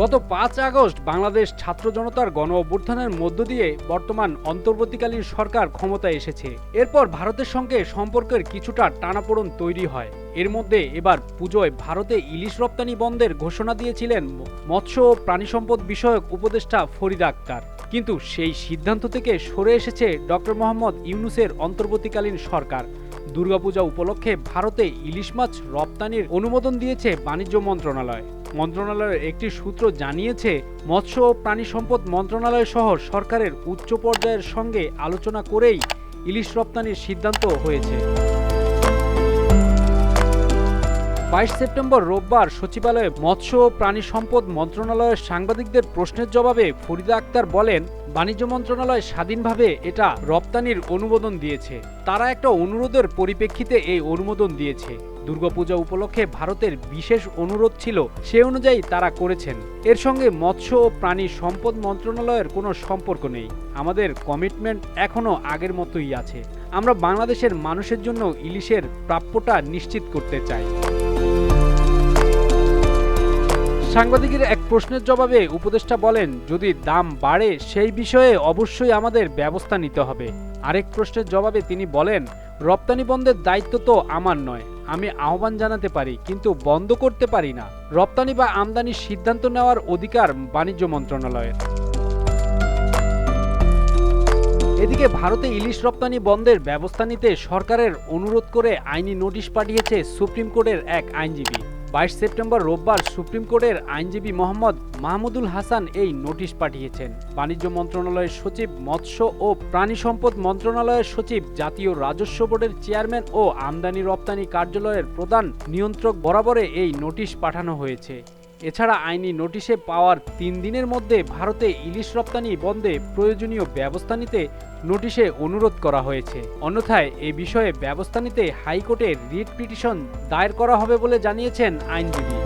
গত পাঁচ আগস্ট বাংলাদেশ ছাত্র জনতার গণ অভ্যুত্থানের মধ্য দিয়ে বর্তমান অন্তর্বর্তীকালীন সরকার ক্ষমতায় এসেছে। এরপর ভারতের সঙ্গে সম্পর্কের কিছুটা টানাপোড়ন তৈরি হয়। এর মধ্যে এবার পুজোয় ভারতে ইলিশ রপ্তানি বন্ধের ঘোষণা দিয়েছিলেন মৎস্য ও প্রাণী সম্পদ বিষয়ক উপদেষ্টা ফরিদা আক্তার। কিন্তু সেই সিদ্ধান্ত থেকে সরে এসেছে ডক্টর মোহাম্মদ ইউনুসের অন্তর্বর্তীকালীন সরকার। দুর্গাপূজা উপলক্ষে ভারতে ইলিশ মাছ রপ্তানির অনুমোদন দিয়েছে বাণিজ্য মন্ত্রণালয়। মন্ত্রণালয়ের একটি সূত্র জানিয়েছে, মৎস্য ও প্রাণী সম্পদ মন্ত্রণালয় সহ সরকারের উচ্চ পর্যায়ের সঙ্গে আলোচনা করেই ইলিশ রপ্তানির সিদ্ধান্ত হয়েছে। বাইশ সেপ্টেম্বর রোববার সচিবালয়ে মৎস্য ও প্রাণী সম্পদ মন্ত্রণালয়ের সাংবাদিকদের প্রশ্নের জবাবে ফরিদা আক্তার বলেন, বাণিজ্য মন্ত্রণালয় স্বাধীনভাবে এটা রপ্তানির অনুমোদন দিয়েছে। তারা একটা অনুরোধের পরিপ্রেক্ষিতে এই অনুমোদন দিয়েছে। দুর্গাপূজা উপলক্ষে ভারতের বিশেষ অনুরোধ ছিল, সে অনুযায়ী তারা করেছেন। এর সঙ্গে মৎস্য ও প্রাণী সম্পদ মন্ত্রণালয়ের কোনো সম্পর্ক নেই। আমাদের কমিটমেন্ট এখনও আগের মতোই আছে। আমরা বাংলাদেশের মানুষের জন্য ইলিশের প্রাপ্যটা নিশ্চিত করতে চাই। সাংবাদিকের এক প্রশ্নের জবাবে উপদেষ্টা বলেন, যদি দাম বাড়ে, সেই বিষয়ে অবশ্যই আমাদের ব্যবস্থা নিতে হবে। আরেক প্রশ্নের জবাবে তিনি বলেন, রপ্তানি বন্ধের দায়িত্ব তো আমার নয়, আমি আহ্বান জানাতে পারি, কিন্তু বন্ধ করতে পারি না। রপ্তানি বা আমদানির সিদ্ধান্ত নেওয়ার অধিকার বাণিজ্য মন্ত্রণালয়ের। এদিকে ভারতে ইলিশ রপ্তানি বন্ধের ব্যবস্থা নিতে সরকারের অনুরোধ করে আইনি নোটিশ পাঠিয়েছে সুপ্রিম কোর্টের এক আইনজীবী। বাইশ সেপ্টেম্বর রোববার সুপ্রিম কোর্টের আইনজীবী মোহাম্মদ মাহমুদুল হাসান এই নোটিশ পাঠিয়েছেন। বাণিজ্য মন্ত্রণালয়ের সচিব, মৎস্য ও প্রাণী সম্পদ মন্ত্রণালয়ের সচিব, জাতীয় রাজস্ব বোর্ডের চেয়ারম্যান ও আমদানি রপ্তানি কার্যালয়ের প্রধান নিয়ন্ত্রক বরাবরে এই নোটিশ পাঠানো হয়েছে। এছাড়া আইনি নোটিশে পাওয়ার তিন দিনের মধ্যে ভারতে ইলিশ রপ্তানি বন্ধে প্রয়োজনীয় ব্যবস্থা নিতে নোটিশে অনুরোধ করা হয়েছে। অন্যথায় এ বিষয়ে ব্যবস্থা নিতে হাইকোর্টে রিট পিটিশন দায়ের করা হবে বলে জানিয়েছেন আইনজীবী।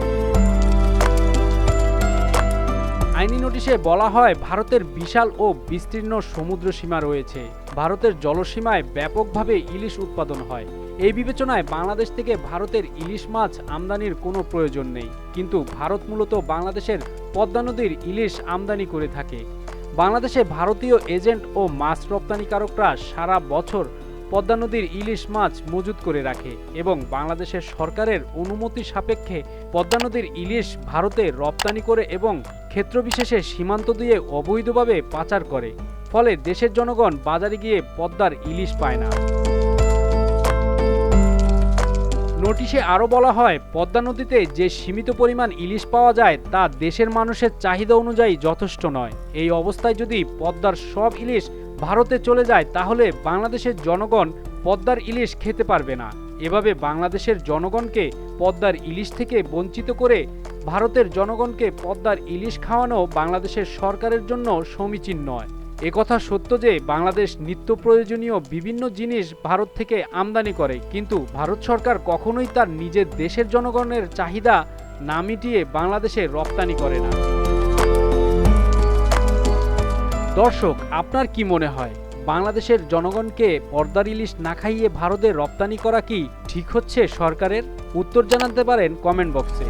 আইনি নোটিশে বলা হয়, ভারতের বিশাল ও বিস্তীর্ণ সমুদ্র সীমা রয়েছে। ভারতের জলসীমায় ব্যাপকভাবে ইলিশ উৎপাদন হয়। এই বিবেচনায় বাংলাদেশ থেকে ভারতের ইলিশ মাছ আমদানির কোনো প্রয়োজন নেই। কিন্তু ভারত মূলত বাংলাদেশের পদ্মা নদীর ইলিশ আমদানি করে থাকে। বাংলাদেশে ভারতীয় এজেন্ট ও মাছ রপ্তানিকারকরা সারা বছর পদ্মা নদীর ইলিশ মাছ মজুত করে রাখে এবং বাংলাদেশের সরকারের অনুমতি সাপেক্ষে পদ্মা নদীর ইলিশ ভারতে রপ্তানি করে এবং ক্ষেত্রবিশেষে সীমান্ত দিয়ে অবৈধভাবে পাচার করে। ফলে দেশের জনগণ বাজারে গিয়ে পদ্মার ইলিশ পায় না। নোটিশে আরও বলা হয়, পদ্মা নদীতে যে সীমিত পরিমাণ ইলিশ পাওয়া যায় তা দেশের মানুষের চাহিদা অনুযায়ী যথেষ্ট নয়। এই অবস্থায় যদি পদ্মার সব ইলিশ ভারতে চলে যায়, তাহলে বাংলাদেশের জনগণ পদ্মার ইলিশ খেতে পারবে না। এভাবে বাংলাদেশের জনগণকে পদ্মার ইলিশ থেকে বঞ্চিত করে ভারতের জনগণকে পদ্মার ইলিশ খাওয়ানো বাংলাদেশের সরকারের জন্য সমীচীন নয়। একথা সত্য যে বাংলাদেশ নিত্য প্রয়োজনীয় বিভিন্ন জিনিস ভারত থেকে আমদানি করে, কিন্তু ভারত সরকার কখনোই তার নিজের দেশের জনগণের চাহিদা না মিটিয়ে বাংলাদেশে রপ্তানি করে না। দর্শক, আপনার কি মনে হয়, বাংলাদেশের জনগণকে পর্দার ইলিশ না খাইয়ে ভারতে রপ্তানি করা কি ঠিক হচ্ছে সরকারের? উত্তর জানাতে পারেন কমেন্ট বক্সে